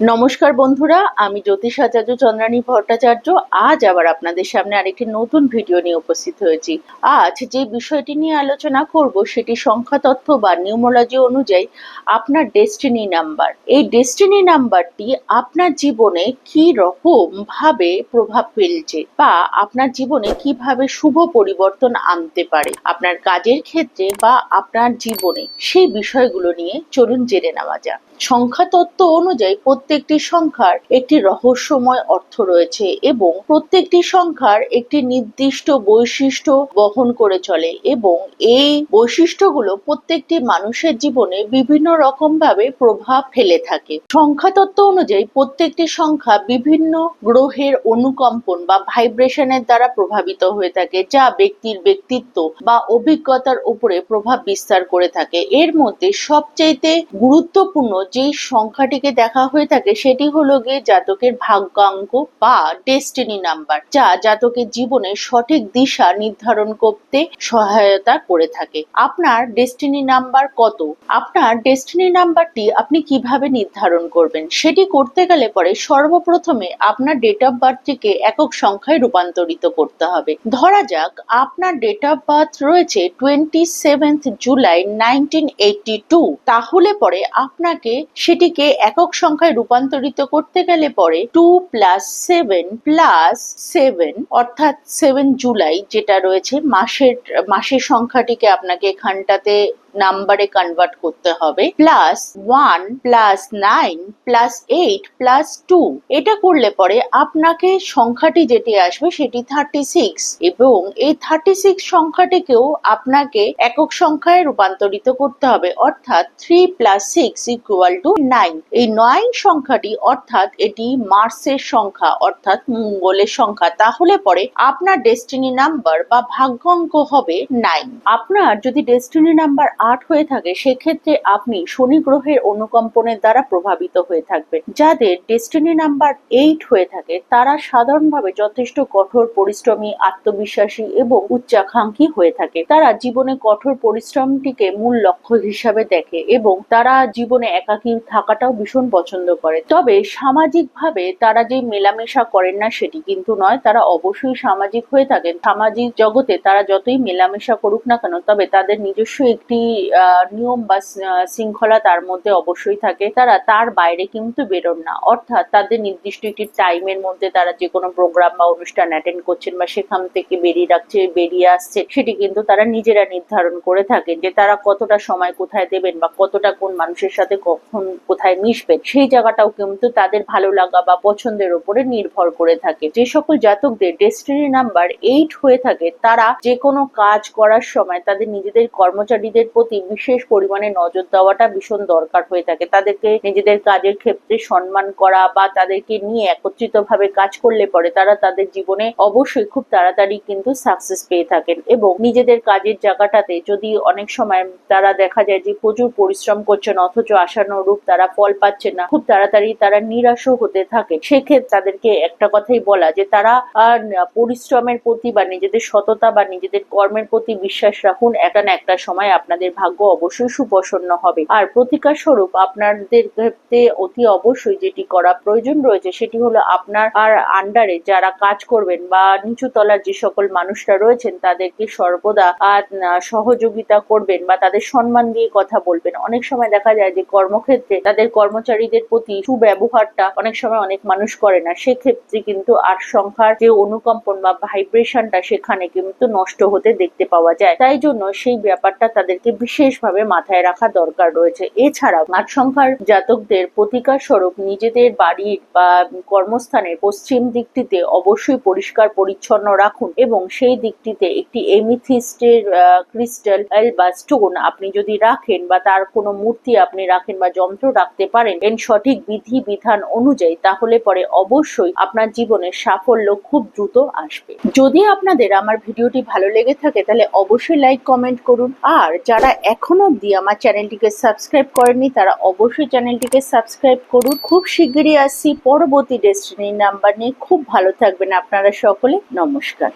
নমস্কার বন্ধুরা, আমি জ্যোতিষাচার্য চন্দ্রানী ভট্টাচার্য। আজ আবার আপনাদের সামনে আরেকটি নতুন ভিডিও নিয়ে উপস্থিত হয়েছি। আজ যে বিষয়টি নিয়ে আলোচনা করব সেটি সংখ্যা তত্ত্ব বা নিউমোলজি অনুযায়ী আপনার ডেস্টিনি নাম্বার। এই ডেস্টিনি নাম্বারটি আপনার জীবনে কি রকম ভাবে প্রভাব ফেলছে বা আপনার জীবনে কীভাবে শুভ পরিবর্তন আনতে পারে, আপনার কাজের ক্ষেত্রে বা আপনার জীবনে, সেই বিষয়গুলো নিয়ে চলুন জেনে নেওয়া যাক। সংখ্যা তত্ত্ব অনুযায়ী প্রত্যেকটি সংখ্যার একটি রহস্যময় অর্থ রয়েছে এবং প্রত্যেকটি সংখ্যার একটি নির্দিষ্ট বৈশিষ্ট্য বহন করে চলে এবং এই বৈশিষ্ট্যগুলো প্রত্যেকটি মানুষের জীবনে বিভিন্ন রকম ভাবে প্রভাব ফেলে থাকে। সংখ্যা তত্ত্ব অনুযায়ী প্রত্যেকটি সংখ্যা বিভিন্ন গ্রহের অনুকম্পন বা ভাইব্রেশনের দ্বারা প্রভাবিত হয়ে থাকে, যা ব্যক্তির ব্যক্তিত্ব বা অভিজ্ঞতার উপরে প্রভাব বিস্তার করে থাকে। এর মধ্যে সবচাইতে গুরুত্বপূর্ণ যেই সংখ্যাটিকে দেখা হয়ে থাকে সেটি হলো গিয়ে জাতকের ভাগ্যাঙ্ক বা ডেস্টিনি নাম্বার যা জাতকের জীবনে সঠিক দিশা নির্ধারণ করতে সহায়তা করে থাকে। আপনার ডেস্টিনি নাম্বার কত? আপনার ডেস্টিনি নাম্বারটি আপনি কীভাবে নির্ধারণ করবেন? সেটি করতে গেলে পরে সর্বপ্রথমে আপনার ডেট অফ বার্থটিকে একক সংখ্যায় রূপান্তরিত করতে হবে। ধরা যাক, আপনার ডেট অফ বার্থ রয়েছে twenty seventh July nineteen eighty two তাহলে পরে আপনাকে সেটিকে একক সংখ্যায় রূপান্তরিত করতে গেলে পরে two plus seven plus seven অর্থাৎ সেভেন জুলাই, যেটা রয়েছে মাসের মাসের সংখ্যাটিকে আপনাকে এখানটাতে নাম্বারে কনভার্ট করতে হবে। Plus one plus nine plus eight plus two এটা করলে পরে আপনাকে সংখ্যাটি যেটি আসবে সেটি থার্টি সিক্স এবং এই থার্টি সিক্স সংখ্যাটিকেও আপনাকে একক সংখ্যায় রূপান্তরিত করতে হবে, অর্থাৎ three plus six equal to nine এই নয় সংখ্যাটি অর্থাৎ এটি মার্সের সংখ্যা, অর্থাৎ মঙ্গলের সংখ্যা। তাহলে পরে আপনার ডেস্টিনি নাম্বার বা ভাগ্য অঙ্ক হবে নাইন আপনার যদি ডেস্টিনি নাম্বার আট হয়ে থাকে, সেক্ষেত্রে আপনি শনি গ্রহের অনুকম্পনের দ্বারা প্রভাবিত হয়ে থাকবেন। যাদের ডেস্টিনি নাম্বার এইট হয়ে থাকে, তারা সাধারণভাবে যথেষ্ট কঠোর পরিশ্রমী, আত্মবিশ্বাসী এবং উচ্চাকাঙ্ক্ষী হয়ে থাকে। তারা জীবনে কঠোর পরিশ্রমটিকে মূল লক্ষ্য হিসাবে দেখে এবং তারা জীবনে একাকী থাকাটাও ভীষণ পছন্দ করে। তবে সামাজিকভাবে তারা যে মেলামেশা করেন না, সেটি কিন্তু নয়। তারা অবশ্যই সামাজিক হয়ে থাকেন। সামাজিক জগতে তারা যতই মেলামেশা করুক না কেন, তবে তাদের নিজস্ব একটি নিয়ম বা শৃঙ্খলা তার মধ্যে অবশ্যই থাকে। তারা তার বাইরে কিন্তু বেরোন না। অর্থাৎ তাদের নির্দিষ্ট একটি টাইমের মধ্যে তারা যে কোনো প্রোগ্রাম বা অনুষ্ঠান অ্যাটেন্ড করছেন বা সেখান থেকে বেরিয়ে রাখছে, বেরিয়ে আসছে, সেটি কিন্তু তারা নিজেরা নির্ধারণ করে থাকেন যে তারা কতটা সময় কোথায় দেবেন বা কতটা কোন মানুষের সাথে কখন কোথায় মিশবেন। সেই জায়গাটাও কিন্তু তাদের ভালো লাগা বা পছন্দের উপরে নির্ভর করে থাকে। যে সকল জাতকদের ডেস্টিনি নাম্বার এইট হয়ে থাকে, তারা যে কোনো কাজ করার সময় তাদের নিজেদের কর্মচারীদের প্রতি বিশেষ পরিমাণে নজর দেওয়াটা ভীষণ দরকার হয়ে থাকে। তাদেরকে নিজেদের কাজের ক্ষেত্রে সম্মান করা বা তাদেরকে নিয়ে একত্রিত ভাবে কাজ করলে পরে তারা তাদের জীবনে অবশ্যই খুব তাড়াতাড়ি কিন্তু সাকসেস পেয়ে থাকেন এবং নিজেদের কাজের জায়গাটাতে যদি অনেক সময় তারা দেখা যায় যে প্রচুর পরিশ্রম করছেন অথচ আশানুরূপ তারা ফল পাচ্ছেন না, খুব তাড়াতাড়ি তারা নিরাশও হতে থাকে। সেক্ষেত্রে তাদেরকে একটা কথাই বলা যে তারা পরিশ্রমের প্রতি বা নিজেদের সততা বা নিজেদের কর্মের প্রতি বিশ্বাস রাখুন। একটা না একটা সময় আপনাদের ভাগ্য অবশ্যই সুপ্রসন্ন হবে। আর প্রতিকার স্বরূপ আপনাদের ক্ষেত্রে অতি অবশ্যই যেটি করা প্রয়োজন রয়েছে, সেটি হলো আপনার আর আন্ডারে যারা কাজ করবেন বা নিচু তলার যে সকল মানুষরা রয়েছেন, তাদেরকে সর্বদা সহযোগিতা করবেন বা তাদের সম্মান দিয়ে কথা বলবেন। অনেক সময় দেখা যায় যে কর্মক্ষেত্রে তাদের কর্মচারীদের প্রতি সুব্যবহারটা অনেক সময় অনেক মানুষ করে না। সেক্ষেত্রে কিন্তু আর সংখ্যার যে অনুকম্পন বা ভাইব্রেশনটা সেখানে কিন্তু নষ্ট হতে দেখতে পাওয়া যায়। তাই জন্য সেই ব্যাপারটা তাদেরকে বিশেষভাবে মাথায় রাখা দরকার রয়েছে। এছাড়াও আট সংখ্যার জাতকদের প্রতিকার স্বরূপ নিজেদের বাড়ির বা কর্মস্থানের পশ্চিম দিকটিতে অবশ্যই পরিষ্কার পরিচ্ছন্ন রাখুন এবং সেই দিকটিতে একটি এমিথিস্টের ক্রিস্টাল বা স্টোন আপনি যদি রাখেন বা তার কোনো মূর্তি আপনি রাখেন বা যন্ত্র রাখতে পারেন এর সঠিক বিধি বিধান অনুযায়ী তাহলে পরে অবশ্যই আপনার জীবনে সাফল্য খুব দ্রুত আসবে। যদি আপনাদের আমার ভিডিওটি ভালো লেগে থাকে তাহলে অবশ্যই লাইক, কমেন্ট করুন। আর যারা এখনও অব্দি আমার চ্যানেলটিকে সাবস্ক্রাইব করেনি তারা অবশ্যই চ্যানেলটিকে সাবস্ক্রাইব করুন। খুব শিগগিরই আসছি পরবর্তী ডেস্টিনি নাম্বার নিয়ে। খুব ভালো থাকবেন আপনারা সকলে। নমস্কার।